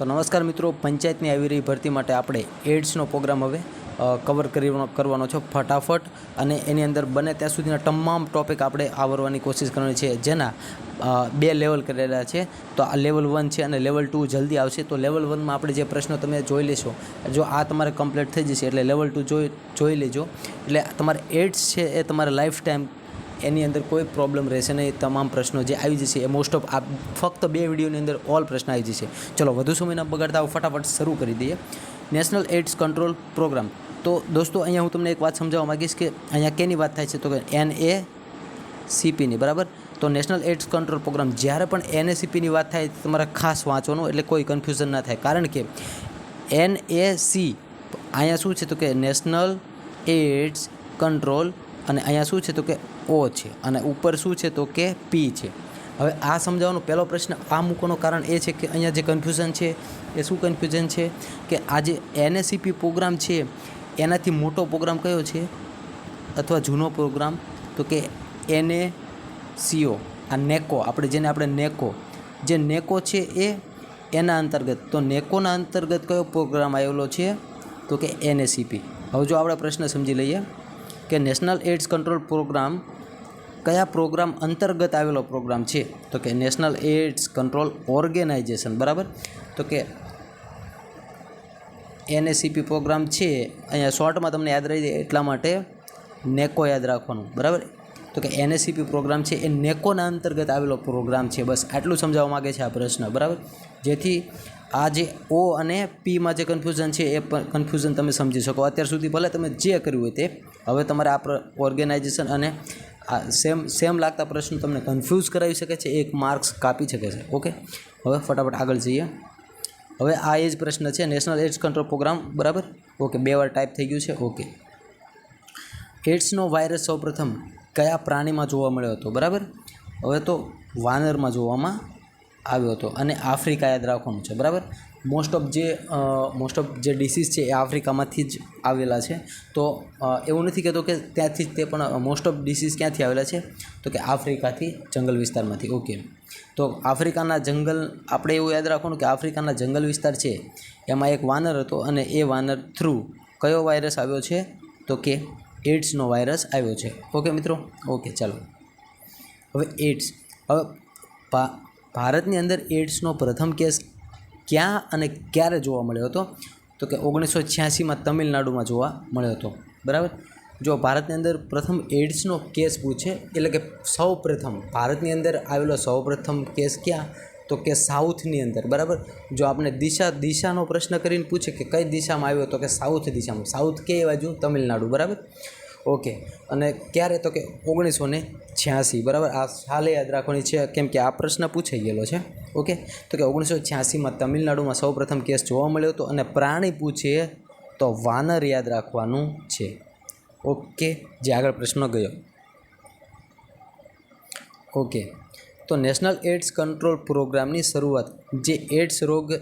તો નમસ્કાર મિત્રો, પંચાયતની આવી રહી ભરતી માટે આપણે એડ્સનો પ્રોગ્રામ હવે કવર કરવાનો છે ફટાફટ. અને એની અંદર બને ત્યાં સુધીના તમામ ટોપિક આપણે આવરવાની કોશિશ કરવાની છે. જેના બે લેવલ કરેલા છે. તો આ લેવલ વન છે અને લેવલ ટુ જલ્દી આવશે. તો લેવલ વનમાં આપણે જે પ્રશ્નો તમે જોઈ લેશો, જો આ તમારે કમ્પ્લીટ થઈ જશે, એટલે લેવલ ટુ જોઈ જોઈ લેજો. એટલે તમારે એડ્સ છે એ તમારે લાઈફ ટાઈમ એની અંદર કોઈ પ્રોબ્લેમ રહેશે નહીં. તમામ પ્રશ્નો જે આવી જશે, એ મોસ્ટ ઓફ આ ફક્ત બે વિડીયોની અંદર ઓલ પ્રશ્ન આવી જશે. ચલો, વધુ સમય ન બગાડતા ફટાફટ શરૂ કરી દઈએ. નેશનલ એડ્સ કંટ્રોલ પ્રોગ્રામ તો દોસ્તો, અહીંયા હું તમને એક વાત સમજાવવા માગીશ કે અહીંયા કેની વાત થાય છે? તો કે એન એ સીપીની બરાબર? તો નેશનલ એડ્સ કંટ્રોલ પ્રોગ્રામ જ્યારે પણ એનએસીપીની વાત થાય, તમારે ખાસ વાંચવાનું, એટલે કોઈ કન્ફ્યુઝન ના થાય. કારણ કે એન એ સી અહીંયા શું છે? તો કે નેશનલ એડ્સ કંટ્રોલ અને અહીંયા શું છે તો કે ઓ છે અને ઉપર શું છે તો કે પી છે. હવે આ સમજાવવાનો પહેલો પ્રશ્ન આ મૂકવાનું કારણ એ છે કે અહીંયા જે કન્ફ્યુઝન છે, એ શું કન્ફ્યુઝન છે? કે આ જે એનએસીપી પ્રોગ્રામ છે, એનાથી મોટો પ્રોગ્રામ કયો છે? અથવા જૂનો પ્રોગ્રામ તો કે એને સીઓ આ નેકો આપણે જેને આપણે નેકો જે નેકો છે એ એના અંતર્ગત, તો નેકોના અંતર્ગત કયો પ્રોગ્રામ આવેલો છે? તો કે એનએસીપી હવે જો આપણે પ્રશ્ન સમજી લઈએ. કે નેશનલ એડ્સ કંટ્રોલ પ્રોગ્રામ કયા પ્રોગ્રામ અંતર્ગત આવેલો પ્રોગ્રામ છે? તો કે નેશનલ એડ્સ કંટ્રોલ ઓર્ગેનાઇઝેશન, બરાબર? તો કે એનએસીપી પ્રોગ્રામ છે, અહીંયા શોર્ટમાં તમને યાદ રહી જાય એટલા માટે નેકો યાદ રાખવાનું, બરાબર? તો કે એનએસીપી પ્રોગ્રામ છે, એ નેકોના અંતર્ગત આવેલો પ્રોગ્રામ છે, બસ આટલું સમજાવવા માગે છે આ પ્રશ્ન, બરાબર? જેથી આ જે ઓ અને પીમાં જે કન્ફ્યુઝન છે, એ પણ કન્ફ્યુઝન તમે સમજી શકો. અત્યાર સુધી ભલે તમે જે કર્યું હોય તે, હવે તમારે આ ઓર્ગેનાઇઝેશન અને આ સેમ સેમ લાગતા પ્રશ્નો તમને કન્ફ્યુઝ કરાવી શકે છે, એક માર્ક્સ કાપી શકે છે. ઓકે હવે ફટાફટ આગળ જઈએ. હવે આ એ જ પ્રશ્ન છે નેશનલ એડ્સ કંટ્રોલ પ્રોગ્રામ બરાબર? ઓકે બે વાર ટાઈપ થઈ ગયું છે ઓકે એડ્સનો વાયરસ સૌપ્રથમ કયા પ્રાણીમાં જોવા મળ્યો હતો, બરાબર? હવે તો વાનરમાં જોવામાં આવ્યો હતો અને આફ્રિકા યાદ રાખવાનું છે, બરાબર? મોસ્ટ ઓફ જે મોસ્ટ ઓફ જે ડિસીઝ છે એ આફ્રિકામાંથી જ આવેલા છે. તો એવું નથી કહેતો કે ત્યાંથી જ તે પણ મોસ્ટ ઓફ ડિસીઝ ક્યાંથી આવેલા છે? તો કે આફ્રિકાથી જંગલ વિસ્તારમાંથી ઓકે તો આફ્રિકાના જંગલ, આપણે એવું યાદ રાખવાનું કે આફ્રિકાના જંગલ વિસ્તાર છે, એમાં એક વાનર હતો અને એ વાનર થ્રુ કયો વાયરસ આવ્યો છે? તો કે એડ્સનો વાયરસ આવ્યો છે. ઓકે મિત્રો? ઓકે ચાલો. હવે એડ્સ હવે ભારતની અંદર એડ્સનો પ્રથમ કેસ ક્યાં અને ક્યારે જોવા મળ્યો હતો? તો કે ઓગણીસો છ્યાસીમાં તમિલનાડુમાં જોવા મળ્યો હતો. બરાબર? જો ભારતની અંદર પ્રથમ એડ્સનો કેસ પૂછે, એટલે કે સૌ પ્રથમ ભારતની અંદર આવેલો સૌ પ્રથમ કેસ ક્યાં? તો કે સાઉથની અંદર. બરાબર? જો આપણે દિશા, દિશાનો પ્રશ્ન કરીને પૂછે કે કઈ દિશામાં આવ્યો, તો કે સાઉથ દિશામાં. સાઉથ કે બાજુ તમિલનાડુ. બરાબર? ઓકે. અને ક્યારે તો કે ઓગણીસો ને છ્યાસી, બરાબર? આ સાલે યાદ રાખવાની છે, કેમ કે આ પ્રશ્ન પૂછાઈ ગયેલો છે. ઓકે? તો કે ઓગણીસો છ્યાસીમાં તમિલનાડુમાં સૌપ્રથમ કેસ જોવા મળ્યો હતો અને પ્રાણી પૂછીએ તો વાનર યાદ રાખવાનું છે. ઓકે? જે આગળ પ્રશ્ન ગયો. ઓકે. તો નેશનલ એડ્સ કંટ્રોલ પ્રોગ્રામની શરૂઆત, જે એડ્સ રોગ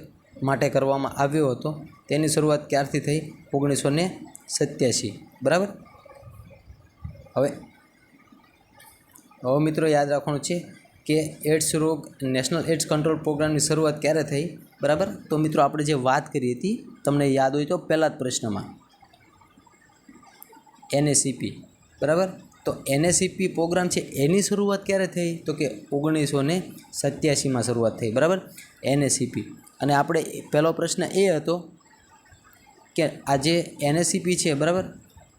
માટે કરવામાં આવ્યો હતો, તેની શરૂઆત ક્યારથી થઈ? ઓગણીસો ને સત્યાસી, બરાબર? હવે હવે મિત્રો યાદ રાખવાનું છે કે એડ્સ રોગ નેશનલ એડ્સ કંટ્રોલ પ્રોગ્રામની શરૂઆત ક્યારે થઈ? બરાબર? તો મિત્રો આપણે જે વાત કરી હતી, તમને યાદ હોય તો પહેલાં જ પ્રશ્નમાં. એનએસીપી. બરાબર? તો એનએસીપી પ્રોગ્રામ છે, એની શરૂઆત ક્યારે થઈ? તો કે ઓગણીસો ને સત્યાસીમાં શરૂઆત થઈ. બરાબર? એનએસીપી. અને આપણે પહેલો પ્રશ્ન એ હતો કે આ જે એનએસીપી છે, બરાબર?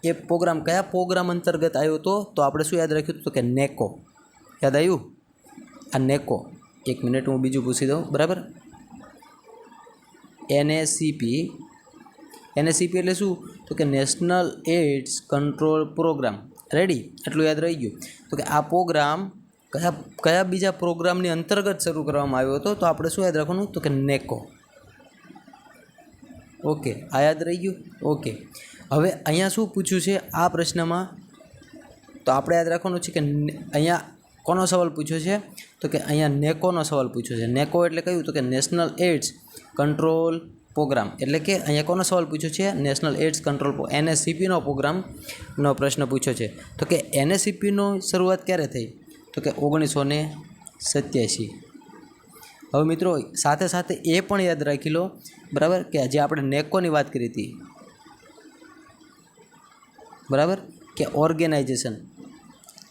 એ પ્રોગ્રામ કયા પ્રોગ્રામ અંતર્ગત આવ્યો હતો, તો આપણે શું યાદ રાખ્યું હતું કે નેકો. યાદ આવ્યું? આ નેકો. એક મિનિટ હું બીજું પૂછી દઉં. બરાબર? એનએસીપી. એનએસીપી એટલે શું? તો કે national AIDS control programme. Ready? એટલું યાદ રહી ગયું. તો કે આ પ્રોગ્રામ કયા કયા બીજા પ્રોગ્રામની અંતર્ગત શરૂ કરવામાં આવ્યો હતો, તો આપણે શું યાદ રાખવાનું? તો કે નેકો. ઓકે. આ યાદ રહી ગયું? ઓકે. હવે અહીંયા શું પૂછ્યું છે આ પ્રશ્નમાં? તો આપણે યાદ રાખવાનું છે કે અહીંયા કોનો સવાલ પૂછ્યો છે? તો કે અહીંયા નેકોનો સવાલ પૂછ્યો છે. નેકો એટલે કયું? તો કે નેશનલ એડ્સ કંટ્રોલ પ્રોગ્રામ. એટલે કે અહીંયા કોનો સવાલ પૂછ્યો છે? નેશનલ એડ્સ કંટ્રોલ એનએસસીપીનો પ્રોગ્રામનો પ્રશ્ન પૂછ્યો છે. તો કે એનએસસીપીનો શરૂઆત ક્યારે થઈ? તો કે ઓગણીસો ને સત્યાસી. હવે મિત્રો, સાથે સાથે એ પણ યાદ રાખી લો. બરાબર? કે જે આપણે નેકોની વાત કરી હતી. બરાબર? કે ઓર્ગેનાઇઝેશન.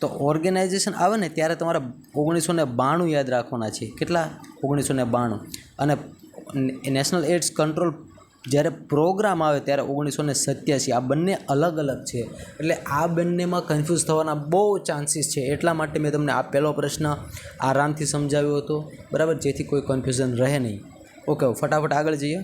તો ઓર્ગેનાઇઝેશન આવે ને ત્યારે તમારે ઓગણીસો ને બાણું યાદ રાખવાના છે. કેટલા? ઓગણીસો ને બાણું. અને નેશનલ એડ્સ કંટ્રોલ જ્યારે પ્રોગ્રામ આવે ત્યારે ઓગણીસો ને સત્યાસી. આ બંને અલગ અલગ છે. એટલે આ બંનેમાં કન્ફ્યુઝ થવાના બહુ ચાન્સીસ છે. એટલા માટે મેં તમને આ પહેલો પ્રશ્ન આરામથી સમજાવ્યો હતો. બરાબર? જેથી કોઈ કન્ફ્યુઝન રહે નહીં. ઓકે ફટાફટ આગળ જઈએ.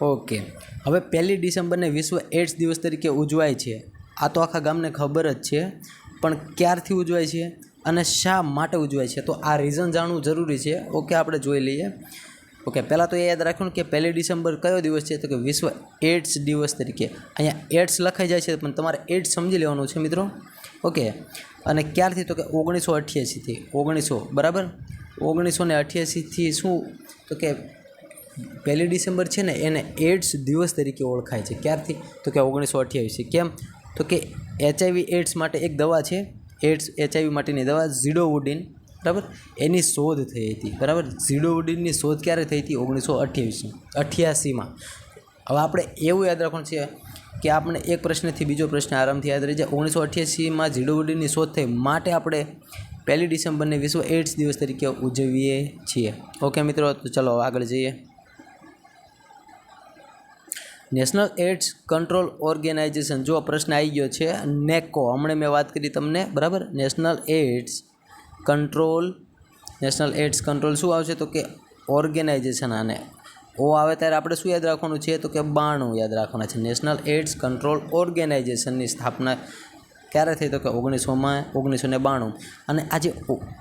ઓકે હવે પહેલી ડિસેમ્બરને વિશ્વ એડ્સ દિવસ તરીકે ઉજવાય છે. આ તો આખા ગામને ખબર જ છે, પણ ક્યારથી ઉજવાય છે અને શા માટે ઉજવાય છે? તો આ રીઝન જાણવું જરૂરી છે. ઓકે આપણે જોઈ લઈએ. ઓકે પહેલાં તો એ યાદ રાખવાનું કે પહેલી ડિસેમ્બર કયો દિવસ છે? તો કે વિશ્વ એડ્સ દિવસ તરીકે. અહીંયા એડ્સ લખાઈ જાય છે, પણ તમારે એડ્સ સમજી લેવાનું છે મિત્રો. ઓકે અને ક્યારથી? તો કે ઓગણીસો અઠ્યાસીથી. ઓગણીસો, બરાબર? ઓગણીસો ને અઠ્યાસીથી શું? તો કે પહેલી ડિસેમ્બર છે ને, એને એડ્સ દિવસ તરીકે ઓળખાય છે. ક્યારથી? તો કે ઓગણીસો અઠ્યાવીસથી કેમ? તો કે એચઆઈવી એડ્સ માટે એક દવા છે. એડ્સ એચઆઈવી માટેની દવા ઝીડોવુડિન, બરાબર? એની શોધ થઈ હતી. બરાબર? ઝીડોવુડિનની શોધ ક્યારે થઈ હતી? ઓગણીસો અઠ્યાવીસમાં અઠ્યાસીમાં. હવે આપણે એવું યાદ રાખવાનું છે કે આપણે એક પ્રશ્નથી બીજો પ્રશ્ન આરામથી યાદ રહી જાય. ઓગણીસો અઠ્યાસીમાં ઝીડોવુડિનની શોધ થઈ માટે આપણે પહેલી ડિસેમ્બરને વિશ્વ એડ્સ દિવસ તરીકે ઉજવીએ છીએ. ઓકે મિત્રો, તો ચલો આગળ જઈએ. National AIDS control organisation. જો પ્રશ્ન આવી ગયો છે. નેકો, હમણાં મેં વાત કરી તમને, બરાબર? National AIDS control, national AIDS control શું આવશે? તો કે ઓર્ગેનાઇઝેશન આને. ઓ આવે ત્યારે આપણે શું યાદ રાખવાનું છે? તો કે બાણું યાદ રાખવાના છે. નેશનલ એડ્સ કંટ્રોલ ઓર્ગેનાઇઝેશનની સ્થાપના ક્યારે થઈ? તો કે ઓગણીસોમાં ઓગણીસો ને બાણું. અને આ જે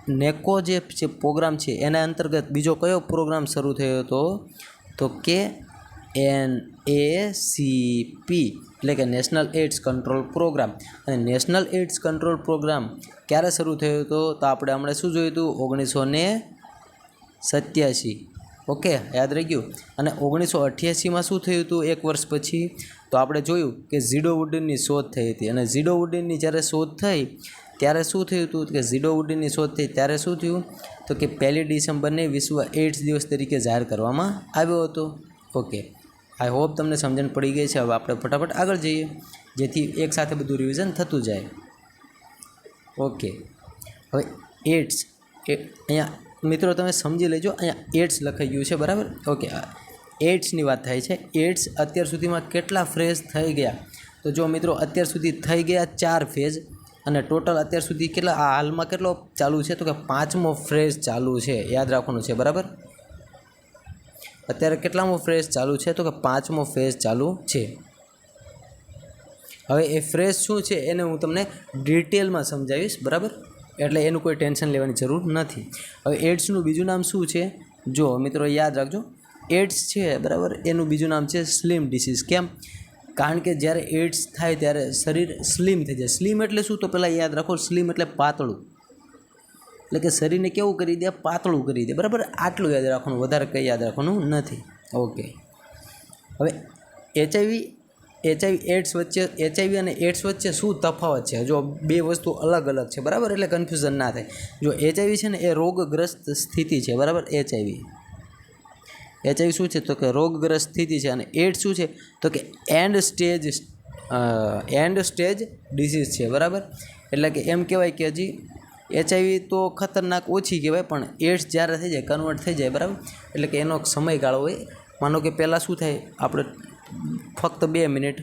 નેકો જે પ્રોગ્રામ છે, એના અંતર્ગત બીજો કયો પ્રોગ્રામ શરૂ થયો હતો? તો કે એન એ સી પી એટલે કે નેશનલ એડ્સ કંટ્રોલ પ્રોગ્રામ અને નેશનલ એડ્સ કંટ્રોલ પ્રોગ્રામ ક્યારે શરૂ થયો હતો તો આપણે હમણાં શું જોયું હતું? ઓગણીસો ને સત્યાસી. ઓકે, યાદ રહી ગયું? અને ઓગણીસો અઠ્યાસીમાં શું થયું હતું એક વર્ષ પછી? તો આપણે જોયું કે ઝીડો વુડનની શોધ થઈ હતી. અને ઝીડો વુડનની જ્યારે શોધ થઈ, ત્યારે શું થયું હતું કે ઝીડો વુડનની શોધ થઈ ત્યારે શું થયું? તો કે પહેલી ડિસેમ્બરને વિશ્વ એડ્સ દિવસ તરીકે જાહેર કરવામાં આવ્યો હતો. ઓકે. આઈ હોપ તમને સમજણ પડી ગઈ છે. હવે આપણે ફટાફટ આગળ જઈએ. જેથી એકસાથે બધું રિવિઝન થતું જાય. ઓકે હવે એડ્સ એ અહીંયા, મિત્રો, તમે સમજી લેજો. અહીંયા એડ્સ લખાઈ ગયું છે, બરાબર? ઓકે એડ્સની વાત થાય છે. એડ્સ અત્યાર સુધીમાં કેટલા ફ્રેઝ થઈ ગયા? તો જો મિત્રો, અત્યાર સુધી થઈ ગયા ચાર ફેઝ અને ટોટલ અત્યાર સુધી કેટલા હાલમાં કેટલો ચાલુ છે? તો કે પાંચમો ફ્રેઝ ચાલુ છે. યાદ રાખવાનું છે, બરાબર? અત્યારે કેટલામો ફ્રેઝ ચાલુ છે? તો કે પાંચમો ફેઝ ચાલુ છે. હવે એ ફ્રેઝ શું છે એને હું તમને ડિટેલમાં સમજાવીશ, બરાબર? એટલે એનું કોઈ ટેન્શન લેવાની જરૂર નથી. હવે એડ્સનું બીજું નામ શું છે? જો મિત્રો યાદ રાખજો. એડ્સ છે, બરાબર? એનું બીજું નામ છે સ્લિમ ડિસીઝ. કેમ? કારણ કે જ્યારે એડ્સ થાય ત્યારે શરીર સ્લિમ થઈ જાય. સ્લિમ એટલે શું? તો પહેલાં યાદ રાખો, સ્લિમ એટલે પાતળું. એટલે કે શરીરને કેવું કરી દે? પાતળું કરી દે. બરાબર? આટલું યાદ રાખવાનું, વધારે કંઈ યાદ રાખવાનું નથી. ઓકે હવે એચઆઈવી એચઆઈવી એડ્સ વચ્ચે એચઆઈવી અને એડ્સ વચ્ચે શું તફાવત છે? જો બે વસ્તુ અલગ અલગ છે, બરાબર? એટલે કન્ફ્યુઝન ના થાય. જો એચઆઈવી છે ને, એ રોગગ્રસ્ત સ્થિતિ છે, બરાબર? એચઆઈવી એચઆઈવી શું છે? તો કે રોગગ્રસ્ત સ્થિતિ છે અને એડ્સ શું છે? તો કે end stage end stage disease છે, બરાબર? એટલે કે એમ કહેવાય કે હજી એચઆઈવી તો ખતરનાક ઓછી કહેવાય, પણ એડ્સ જ્યારે થઈ જાય, કન્વર્ટ થઈ જાય, બરાબર? એટલે કે એનો સમયગાળો હોય. માનો કે પહેલાં શું થાય, આપણે ફક્ત બે મિનિટ,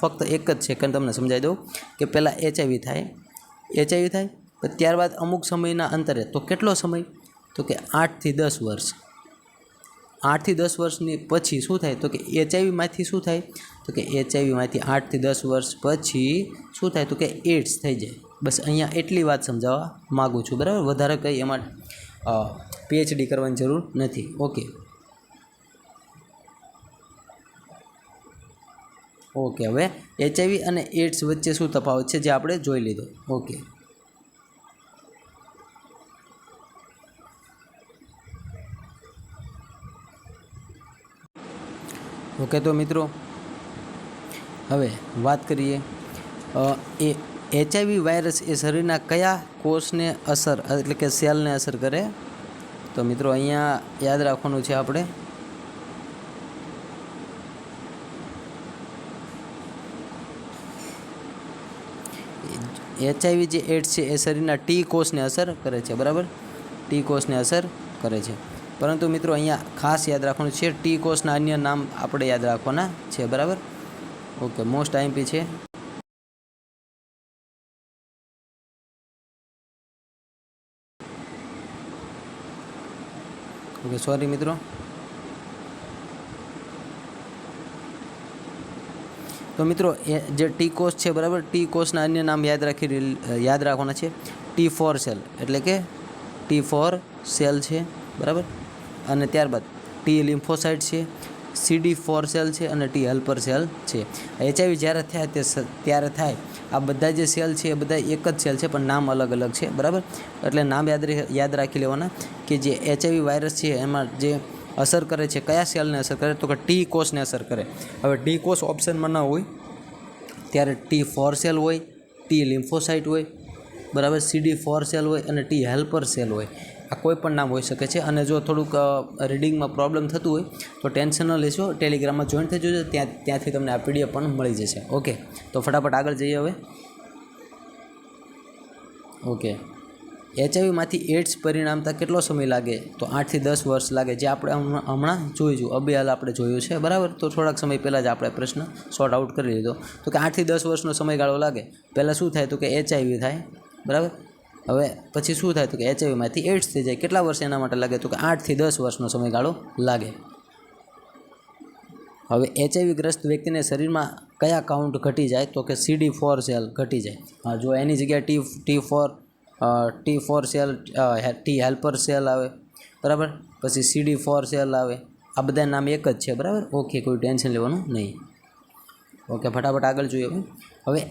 ફક્ત એક જ સેકન્ડ તમને સમજાવી દઉં, કે પહેલાં એચઆઈવી થાય. એચઆઈવી થાય ત્યારબાદ અમુક સમયના અંતરે, તો કેટલો સમય? તો કે આઠથી દસ વર્ષ. આઠથી દસ વર્ષની પછી શું થાય? તો કે એચઆઈવીમાંથી શું થાય? તો કે એચઆઈવીમાંથી આઠથી દસ વર્ષ પછી શું થાય? તો કે એડ્સ થઈ જાય. બસ અહીંયા એટલી વાત સમજાવવા માગું છું, બરાબર? વધારે કંઈ એમાં પીએચડી કરવાની જરૂર નથી. ઓકે ઓકે હવે એચઆઈવી અને એડ્સ વચ્ચે શું તફાવત છે જે આપણે જોઈ લીધો? ઓકે ઓકે તો મિત્રો, હવે વાત કરીએ એ એચઆઈવી વાયરસ એ શરીરના કયા કોષને અસર, એટલે કે સેલને અસર કરે? તો મિત્રો, અહીંયા યાદ રાખવાનું છે આપણે. એચઆઈવી જે એડ્સ છે, એ શરીરના ટી કોષને અસર કરે છે, બરાબર? ટી કોષને અસર કરે છે. પરંતુ મિત્રો, અહીંયા ખાસ યાદ રાખવાનું છે ટી કોષના અન્ય નામ આપણે યાદ રાખવાના છે, બરાબર? ઓકે મોસ્ટ આઈમ્પી છે. ઓકે સોરી મિત્રો તો મિત્રો, એ જે ટી કોસ છે, બરાબર? ટી કોષના અન્ય નામ યાદ રાખી યાદ રાખવાના છે. ટી ફોર સેલ એટલે કે ટી ફોર સેલ છે, બરાબર? અને ત્યારબાદ ટી લિમ્ફોસાઇટ છે. સીડી ફોર સેલ છે અને ટી હેલ્પર સેલ છે. એચઆઈવી જ્યારે થાય તે ત્યારે થાય. આ બધા જે સેલ છે એ બધા એક જ સેલ છે, પણ નામ અલગ અલગ છે. બરાબર? એટલે નામ યાદ યાદ રાખી લેવાના કે જે એચઆઈવી વાયરસ છે એમાં જે અસર કરે છે, કયા સેલને અસર કરે? તો કે ટી કોષને અસર કરે. હવે ટી કોષ ઓપ્શનમાં ન હોય, ત્યારે ટી ફોર સેલ હોય ટી લિમ્ફોસાઇટ હોય, બરાબર? સીડી ફોર સેલ હોય અને ટી હેલ્પર સેલ હોય. આ કોઈ પણ નામ હોઈ શકે છે. અને જો થોડુંક રીડિંગમાં પ્રોબ્લેમ થતું હોય, તો ટેન્શન ન લેશો. ટેલિગ્રામમાં જોઈન થઈ જજો. ત્યાં, ત્યાંથી તમને આ પીડીએફ પણ મળી જશે. ઓકે તો ફટાફટ આગળ જઈએ હવે. ઓકે એચઆઈવીમાંથી એડ્સ પરિણામતા કેટલો સમય લાગે? તો આઠથી દસ વર્ષ લાગે. જે આપણે હમણાં જોઈશું. અભિયાલ આપણે જોયું છે. બરાબર? તો થોડાક સમય પહેલાં જ આપણે પ્રશ્ન સોર્ટ આઉટ કરી લીધો. તો કે આઠથી દસ વર્ષનો સમયગાળો લાગે. પહેલાં શું થાય? તો કે એચઆઈવી થાય. બરાબર? હવે પછી શું થાય તો કે એચઆઈવીમાંથી એડ્સ થઈ જાય. કેટલા વર્ષ એના માટે લાગે તો કે આઠથી દસ વર્ષનો સમયગાળો લાગે? હવે એચઆઈવી ગ્રસ્ત વ્યક્તિને શરીરમાં કયા કાઉન્ટ ઘટી જાય તો કે સીડી ફોર સેલ ઘટી જાય? જો એની જગ્યાએ T T four T four cell T helper cell આવે, બરાબર? પછી સીડી ફોર સેલ આવે. આ બધા નામ એક જ છે, બરાબર? ઓકે કોઈ ટેન્શન લેવાનું નહીં. ઓકે ફટાફટ આગળ જોઈએ હવે.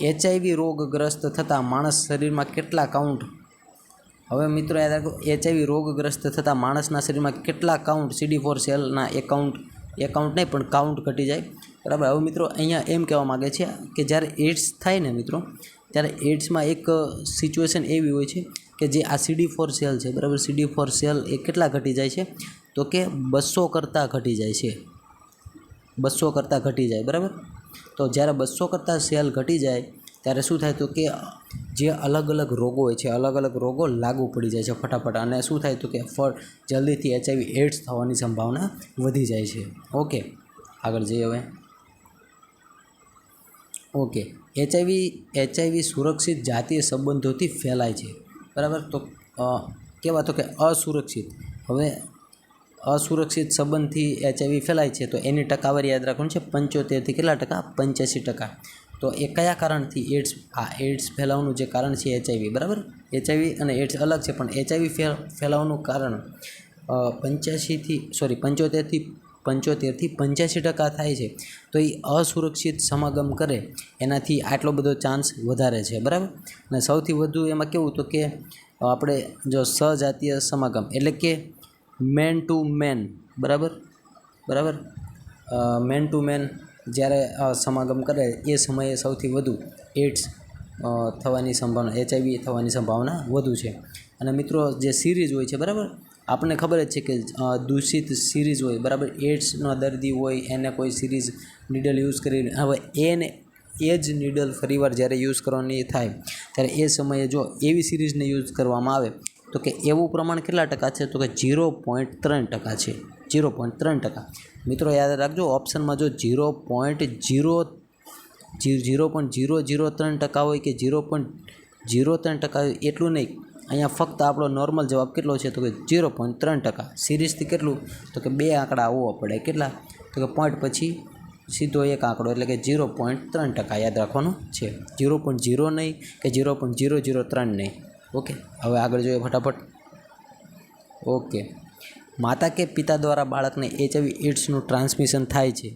એચઆઈવી રોગગ્રસ્ત થતાં માણસ શરીરમાં કેટલા કાઉન્ટ હવે મિત્રો યાદ રાખો એચઆઈવી રોગગ્રસ્ત થતાં માણસના શરીરમાં કેટલા કાઉન્ટ સીડી ફોર સેલના એકાઉન્ટ એકાઉન્ટ નહીં, પણ કાઉન્ટ ઘટી જાય. બરાબર? હવે મિત્રો અહીંયા એમ કહેવા માગે છે કે જ્યારે એડ્સ થાય ને મિત્રો, ત્યારે એડ્સમાં એક સિચ્યુએશન એવી હોય છે કે જે આ સીડી ફોર સેલ છે. બરાબર? સીડી ફોર સેલ એ કેટલા ઘટી જાય છે? તો કે બસો કરતાં ઘટી જાય છે. બસો કરતાં ઘટી જાય. બરાબર? તો જ્યારે બસો કરતાં સેલ ઘટી જાય, ત્યારે શું થાય તો કે જે અલગ અલગ રોગો હોય છે, અલગ અલગ રોગો લાગુ પડી જાય છે ફટાફટ. અને શું થાય તો કે ફળ જલ્દીથી એચઆઈવી, એડ્સ થવાની સંભાવના વધી જાય છે. ઓકે, આગળ જઈએ હવે. ઓકે, એચઆઈવી એચઆઈવી સુરક્ષિત જાતીય સંબંધોથી ફેલાય છે. બરાબર? તો કેવા તો કે અસુરક્ષિત. હવે અસુરક્ષિત સંબંધથી એચઆઈવી ફેલાય છે, તો એની ટકાવારી યાદ રાખવાનું છે, પંચોતેરથી કેટલા ટકા? પંચ્યાસી ટકા. તો એ કયા કારણથી એડ્સ? આ એડ્સ ફેલાવાનું જે કારણ છે એચઆઈવી, બરાબર? એચઆઈવી અને એડ્સ અલગ છે, પણ એચઆઈવી ફેલાવાનું કારણ પંચ્યાસીથી, સોરી, પંચોતેરથી પંચોતેરથી પંચ્યાસી ટકા થાય છે. તો એ અસુરક્ષિત સમાગમ કરે, એનાથી આટલો બધો ચાન્સ વધારે છે, બરાબર? અને સૌથી વધુ એમાં કેવું તો કે આપણે જો સજાતીય સમાગમ, એટલે કે મેન ટુ મેન, બરાબર? બરાબર? મેન ટુ મેન જ્યારે સમાગમ કરે એ સમયે સૌથી વધુ એડ્સ થવાની સંભાવના એચઆઈવી થવાની સંભાવના વધુ છે. અને મિત્રો, જે સિરીઝ હોય છે, બરાબર? આપણને ખબર જ છે કે દૂષિત સિરીઝ હોય, બરાબર? એડ્સનો દર્દી હોય, એને કોઈ સિરીઝ નીડલ યુઝ કરી હવે એને, એ જ નીડલ ફરીવાર જ્યારે યુઝ કરવાની થાય, ત્યારે એ સમયે જો એવી સિરીઝને યુઝ કરવામાં આવે તો કે એવું પ્રમાણ કેટલા ટકા છે? તો કે જીરો પોઈન્ટ ત્રણ ટકા છે. જીરો પોઈન્ટ ત્રણ ટકા. મિત્રો યાદ રાખજો, ઓપ્શનમાં જો zero point zero zero point zero zero ત્રણ ટકા હોય કે જીરો પોઈન્ટ જીરો ત્રણ ટકા હોય, એટલું નહીં. અહીંયા ફક્ત આપણો નોર્મલ જવાબ કેટલો છે? તો કે જીરો પોઈન્ટ ત્રણ ટકા. સિરીઝથી કેટલું? તો કે બે આંકડા આવવા પડે. કેટલા? તો કે પોઈન્ટ પછી સીધો એક આંકડો, એટલે કે જીરો પોઈન્ટ ત્રણ ટકા યાદ રાખવાનું છે. જીરો પોઈન્ટ જીરો નહીં કે જીરો પોઈન્ટ જીરો જીરો ત્રણ નહીં. ઓકે, હવે આગળ જોઈએ ફટાફટ. ઓકે. માતા કે પિતા દ્વારા બાળકને એચઆઈવી એડ્સનું ટ્રાન્સમિશન થાય છે,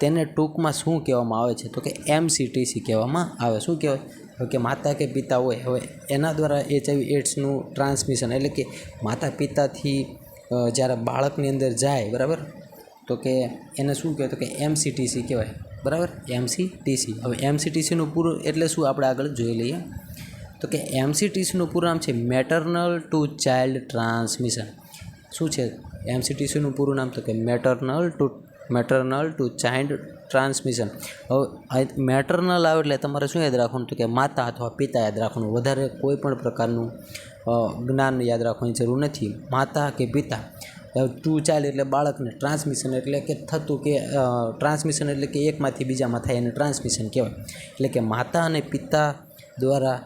તેને ટૂંકમાં શું કહેવામાં આવે છે? તો કે એમસીટીસી કહેવામાં આવે. શું કહેવાય? કે માતા કે પિતા હોય, હવે એના દ્વારા એચઆઈવી એડ્સનું ટ્રાન્સમિશન એટલે કે માતા પિતાથી જ્યારે બાળકની અંદર જાય, બરાબર? તો કે એને શું કહેવાય? તો કે એમસીટીસી કહેવાય. બરાબર? એમસીટીસી. હવે એમસીટીસીનું પૂરું એટલે શું? આપણે આગળ જોઈ લઈએ. તો કે એમસીટીસીનું પૂરું નામ છે મેટર્નલ ટુ ચાઇલ્ડ ટ્રાન્સમિશન. શું છે એમસીટીસીનું પૂરું નામ? તો કે maternal to maternal to child transmission. હવે મેટરનલ આવે એટલે તમારે શું યાદ રાખવાનું? તો કે માતા અથવા પિતા યાદ રાખવાનું. વધારે કોઈ પણ પ્રકારનું જ્ઞાન યાદ રાખવાની જરૂર નથી. માતા કે પિતા. ટુ ચાઇલ્ડ એટલે બાળકને ટ્રાન્સમિશન એટલે કે થતું કે ટ્રાન્સમિશન એટલે કે એકમાંથી બીજામાં થાય એને ટ્રાન્સમિશન કહેવાય. એટલે કે માતા અને પિતા દ્વારા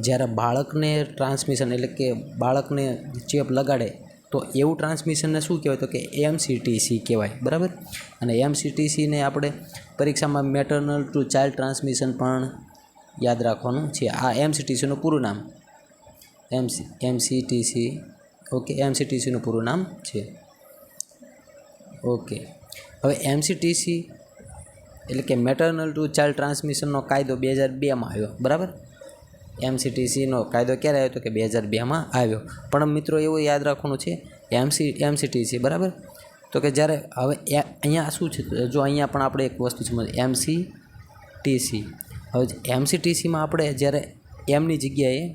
જ્યારે બાળકને ટ્રાન્સમિશન એટલે કે બાળકને ચેપ લગાડે, તો એવું ટ્રાન્સમિશનને શું કહેવાય? તો કે એમસીટીસી કહેવાય, બરાબર? અને એમસીટીસીને આપણે પરીક્ષામાં મેટર્નલ ટુ ચાઇલ્ડ ટ્રાન્સમિશન પણ યાદ રાખવાનું છે. આ એમસીટીસીનું પૂરું નામ. એમસી એમસીટીસી ઓકે એમસીટીસીનું પૂરું નામ છે. ઓકે હવે એમસીટીસી એટલે કે મેટર્નલ ટુ ચાઇલ્ડ ટ્રાન્સમિશનનો કાયદો બે હજાર બેમાં આવ્યો, બરાબર? એમસીટીસીનો કાયદો ક્યારે આવ્યો તો કે બે હજાર બેમાં આવ્યો. પણ મિત્રો એવું યાદ રાખવાનું છે એમસી એમસીટીસી બરાબર? તો કે જ્યારે હવે અહીંયા શું છે? જો અહીંયા પણ આપણે એક વસ્તુ સમજ એમસી ટીસી હવે એમસીટીસીમાં આપણે જ્યારે એમની જગ્યાએ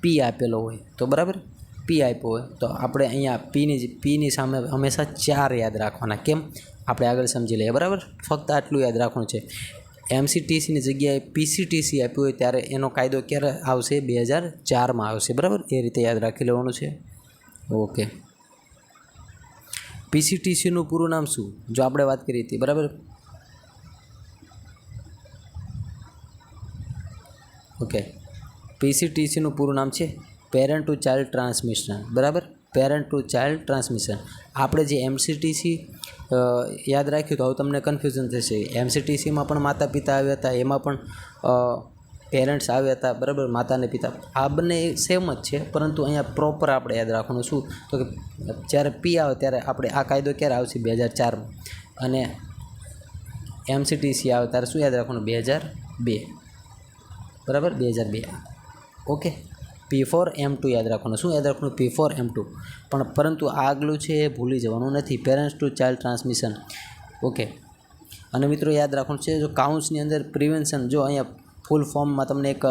પી આપેલો હોય, તો બરાબર? પી આપ્યો હોય, તો આપણે અહીંયા પીની પીની સામે હંમેશા ચાર યાદ રાખવાના. કેમ? આપણે આગળ સમજી લઈએ, બરાબર? ફક્ત આટલું યાદ રાખવાનું છે. એમસીટીસીની જગ્યાએ પીસીટીસી આપ્યું હોય ત્યારે એનો કાયદો ક્યારે આવશે? બે હજાર ચારમાં આવશે, બરાબર? એ રીતે યાદ રાખી લેવાનું છે. ઓકે પીસીટીસીનું પૂરું નામ શું? જો આપણે વાત કરી હતી બરાબર? ઓકે પીસીટીસીનું પૂરું નામ છે પેરેન્ટ ટુ ચાઇલ્ડ ટ્રાન્સમિશન બરાબર? પેરેન્ટ ટુ ચાઇલ્ડ ટ્રાન્સમિશન આપણે જે એમસીટીસી યાદ રાખ્યું તો હવે તમને કન્ફ્યુઝન થશે. એમસીટીસીમાં પણ માતા પિતા આવ્યા હતા, એમાં પણ પેરેન્ટ્સ આવ્યા હતા, બરાબર? માતા અને પિતા. આ બંને સેમ જ છે, પરંતુ અહીંયા પ્રોપર આપણે યાદ રાખવાનું શું? તો કે જ્યારે પી આવે ત્યારે આપણે આ કાયદો ક્યારે આવશે? બે હજાર ચારમાં અને એમસીટીસી આવે ત્યારે શું યાદ રાખવાનું? બે હજાર બે. બરાબર? બે હજાર બે. Okay P four M two યાદ રાખવાનું. શું યાદ રાખવાનું? પી ફોર એમ ટુ પણ પરંતુ આગલું છે એ ભૂલી જવાનું નથી. Parents to child transmission okay અને મિત્રો યાદ રાખવાનું છે, જો કાઉન્ટ્સની અંદર પ્રિવેન્શન જો અહીંયા ફૂલ ફોર્મમાં તમને એક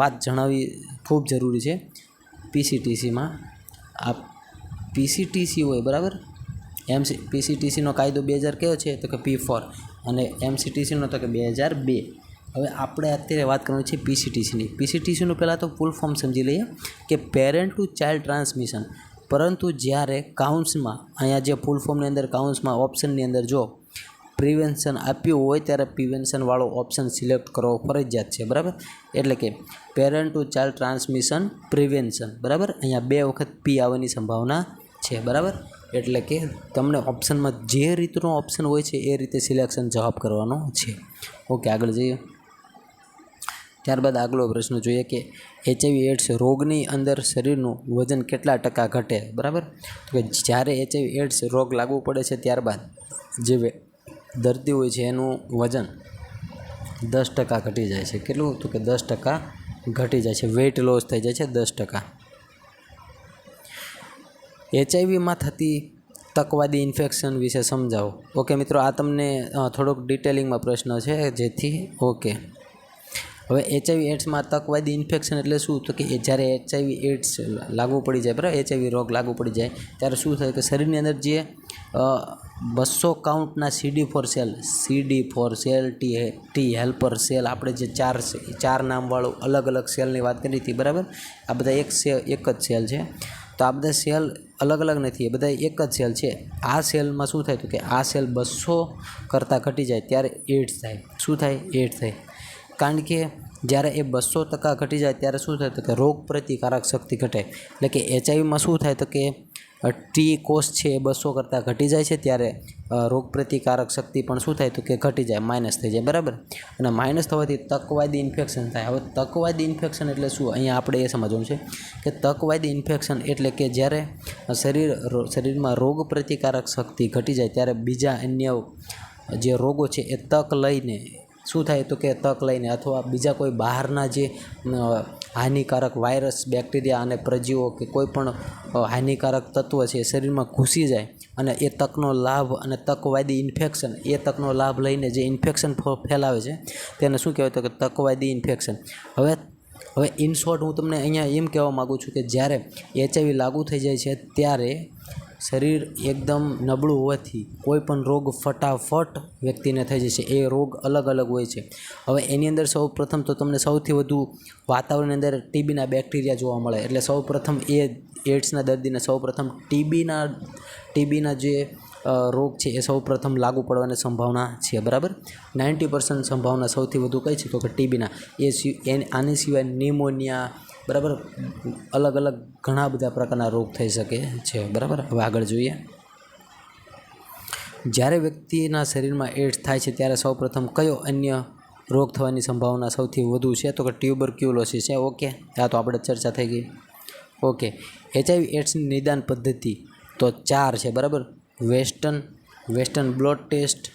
વાત જણાવવી ખૂબ જરૂરી છે. પીસીટીસીમાં આ પીસીટીસી હોય, બરાબર? એમસી પીસીટીસીનો કાયદો બે હજાર કયો છે? તો કે પી ફોર અને એમસીટીસીનો તો કે બે હજાર બે. હવે આપણે અત્યારે વાત કરવાની છે પીસીટીસીની પીસીટીસીનું પહેલાં તો ફૂલ ફોર્મ સમજી લઈએ કે પેરેન્ટ ટુ ચાઇલ્ડ ટ્રાન્સમિશન પરંતુ જ્યારે કાઉન્સમાં અહીંયા જે ફૂલ ફોર્મની અંદર કાઉન્સમાં ઓપ્શનની અંદર જો પ્રિવેન્શન આપ્યું હોય ત્યારે પ્રિવેન્શનવાળો ઓપ્શન સિલેક્ટ કરવો ફરજિયાત છે, બરાબર? એટલે કે parent to child transmission prevention બરાબર? અહીંયા બે વખત પી આવવાની સંભાવના છે, બરાબર? એટલે કે તમને ઓપ્શનમાં જે રીતનો ઓપ્શન હોય છે એ રીતે સિલેક્શન જવાબ કરવાનો છે. ઓકે આગળ જઈએ. ત્યારબાદ આગલો પ્રશ્ન જોઈએ કે એચઆઈવી એડ્સ રોગની અંદર શરીરનું વજન કેટલા ટકા ઘટે? બરાબર? તો કે જ્યારે એચઆઈવી એડ્સ રોગ લાગુ પડે છે ત્યારબાદ જે દર્દી હોય છે એનું વજન દસ ટકા ઘટી જાય છે. કેટલું? તો કે દસ ટકા ઘટી જાય છે. વેઇટ લોસ થઈ જાય છે દસ ટકા. એચઆઈવીમાં થતી તકવાદી ઇન્ફેક્શન વિશે સમજાવો. ઓકે મિત્રો, આ તમને થોડોક ડિટેલિંગમાં પ્રશ્ન છે, જેથી ઓકે હવે એચઆઈવી એડ્સમાં તકવાદી ઇન્ફેક્શન એટલે શું? તો કે જ્યારે એચઆઈવી એડ્સ લાગુ પડી જાય, બરાબર? એચઆઈવી રોગ લાગુ પડી જાય, ત્યારે શું થાય કે શરીરની અંદર જે બસો કાઉન્ટના CD four cell CD four cell T T helper cell આપણે જે ચાર ચાર નામવાળું અલગ અલગ સેલની વાત કરી હતી, બરાબર? આ બધા એક સેલ એક જ સેલ છે. તો આ બધા સેલ અલગ અલગ નથી, એ બધા એક જ સેલ છે. આ સેલમાં શું થાય તો કે આ સેલ બસો કરતાં ઘટી જાય, ત્યારે એડ્સ થાય. શું થાય? એડ્સ થાય. કારણ કે જ્યારે એ બસો ટકા ઘટી જાય ત્યારે શું થાય તો કે રોગ પ્રતિકારક શક્તિ ઘટે. એટલે કે એચઆઈવીમાં શું થાય તો કે ટી કોષ છે એ બસો કરતાં ઘટી જાય છે ત્યારે રોગ પ્રતિકારક શક્તિ પણ શું થાય તો કે ઘટી જાય, માઇનસ થઈ જાય, બરાબર? અને માઇનસ થવાથી તકવાદી ઇન્ફેક્શન થાય. હવે તકવાદી ઇન્ફેક્શન એટલે શું? અહીંયા આપણે એ સમજવાનું છે કે તકવાદી ઇન્ફેક્શન એટલે કે જ્યારે શરીર શરીરમાં રોગ પ્રતિકારક શક્તિ ઘટી જાય ત્યારે બીજા અન્ય જે રોગો છે એ તક લઈને શું થાય તો કે તક લઈને અથવા બીજા કોઈ બહારના જે હાનિકારક વાયરસ બેક્ટેરિયા અને પ્રજીવો કે કોઈ પણ હાનિકારક તત્વ છે એ શરીરમાં ઘૂસી જાય અને એ તકનો લાભ અને તકવાદી ઇન્ફેક્શન એ તકનો લાભ લઈને જે ઇન્ફેક્શન ફેલાવે છે તેને શું કહેવાય તો કે તકવાદી ઇન્ફેક્શન હવે હવે ઇન શોર્ટ હું તમને અહીંયા એમ કહેવા માગું છું કે જ્યારે એચઆઈવી લાગુ થઈ જાય છે ત્યારે શરીર એકદમ નબળું હોવાથી કોઈપણ રોગ ફટાફટ વ્યક્તિને થઈ જશે. એ રોગ અલગ અલગ હોય છે. હવે એની અંદર સૌ પ્રથમ તો તમને સૌથી વધુ વાતાવરણની અંદર ટીબીના બેક્ટેરિયા જોવા મળે. એટલે સૌ પ્રથમ એ એડ્સના દર્દીને સૌ પ્રથમ ટીબીના ટીબીના જે રોગ છે એ સૌ પ્રથમ લાગુ પડવાની સંભાવના છે. બરાબર? નાઇન્ટી પર્સન્ટ સંભાવના સૌથી વધુ કઈ છે? તો કે ટીબીના. એ આની સિવાય નિમોનિયા બરાબર? અલગ અલગ ઘણા બધા પ્રકારના રોગ થઈ શકે છે. બરાબર? હવે આગળ જોઈએ. જ્યારે વ્યક્તિના શરીરમાં એડ્સ થાય છે, ત્યારે સૌપ્રથમ કયો અન્ય રોગ થવાની સંભાવના સૌથી વધુ છે? તો કે ટ્યુબરક્યુલોસિસ છે. ઓકે. આ તો આપણે ચર્ચા થઈ ગઈ. ઓકે. એચઆઈવી એડ્સની નિદાન પદ્ધતિ તો ચાર છે. બરાબર? Western western blood test,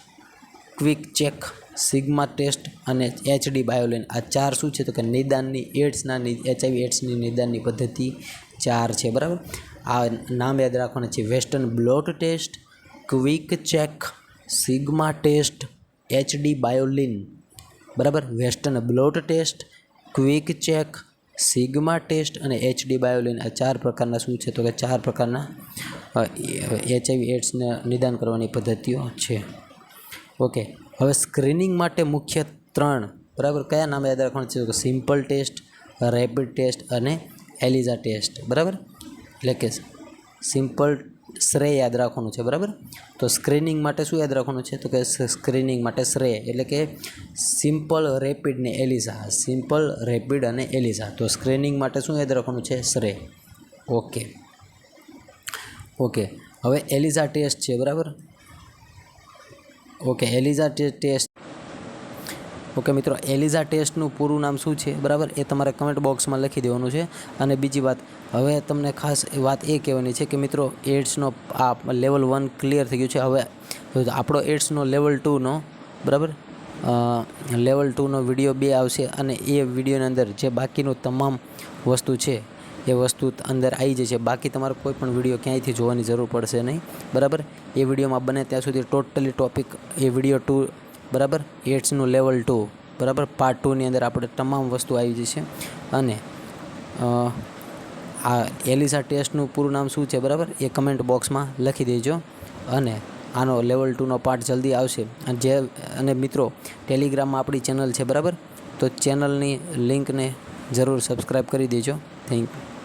quick check sigma test અને એચડી બાયોલિન આ ચાર શું છે? તો કે નિદાનની એડ્સના એચઆઈવી એડ્સની નિદાનની પદ્ધતિ ચાર છે, બરાબર? આ નામ યાદ રાખવાના છે. Western blot test, quick check, sigma test HD Bioline, બરાબર? Western blot test, quick check, sigma test અને એચડી બાયોલિન આ ચાર પ્રકારના શું છે? તો કે ચાર પ્રકારના એચઆઈવી એડ્સને નિદાન કરવાની પદ્ધતિઓ છે. ઓકે. હવે સ્ક્રીનિંગ માટે મુખ્ય ત્રણ, બરાબર? કયા નામ યાદ રાખવાનું છે? તો સિમ્પલ ટેસ્ટ રેપિડ ટેસ્ટ અને એલિઝા ટેસ્ટ બરાબર? એટલે કે સિમ્પલ શ્રેય યાદ રાખવાનું છે, બરાબર? તો સ્ક્રીનિંગ માટે શું યાદ રાખવાનું છે? તો કે સ્ક્રીનિંગ માટે શ્રેય, એટલે કે સિમ્પલ રેપિડ ને એલિઝા સિમ્પલ રેપિડ અને એલિઝા તો સ્ક્રીનિંગ માટે શું યાદ રાખવાનું છે? શ્રેય. ઓકે ઓકે હવે એલિઝા ટેસ્ટ છે, બરાબર? Okay, ELISA test. ઓકે મિત્રો, એલિઝા ટેસ્ટનું પૂરું નામ શું છે? બરાબર? એ તમારે કમેન્ટ બોક્સમાં લખી દેવાનું છે. અને બીજી વાત, હવે તમને ખાસ વાત એ કહેવાની છે કે મિત્રો એડ્સનો આ લેવલ વન ક્લિયર થઈ ગયું છે. હવે, આપણો એડ્સનો લેવલ ટુનો બરાબર? લેવલ ટુનો વીડિયો બે આવશે અને એ વિડીયોની અંદર જે બાકીનું તમામ વસ્તુ છે એ વસ્તુ અંદર આવી જશે બાકી તમારે કોઈ પણ વીડિયો ક્યાંયથી જોવાની જરૂર પડશે નહીં. બરાબર? એ વિડીયોમાં બને ત્યાં સુધી ટોટલી ટોપિક એ વીડિયો ટુ બરાબર? એડ્સનું લેવલ ટુ બરાબર? પાર્ટ ટુની અંદર આપણે તમામ વસ્તુ આવી જશે. અને આ એલિસા ટેસ્ટનું પૂરું નામ શું છે, બરાબર? એ કમેન્ટ બોક્સમાં લખી દેજો. અને આનો લેવલ ટુનો પાર્ટ જલ્દી આવશે. અને જે, અને મિત્રો ટેલિગ્રામમાં આપણી ચેનલ છે, બરાબર? તો ચેનલની લિંકને જરૂર સબસ્ક્રાઈબ કરી દેજો. Thank you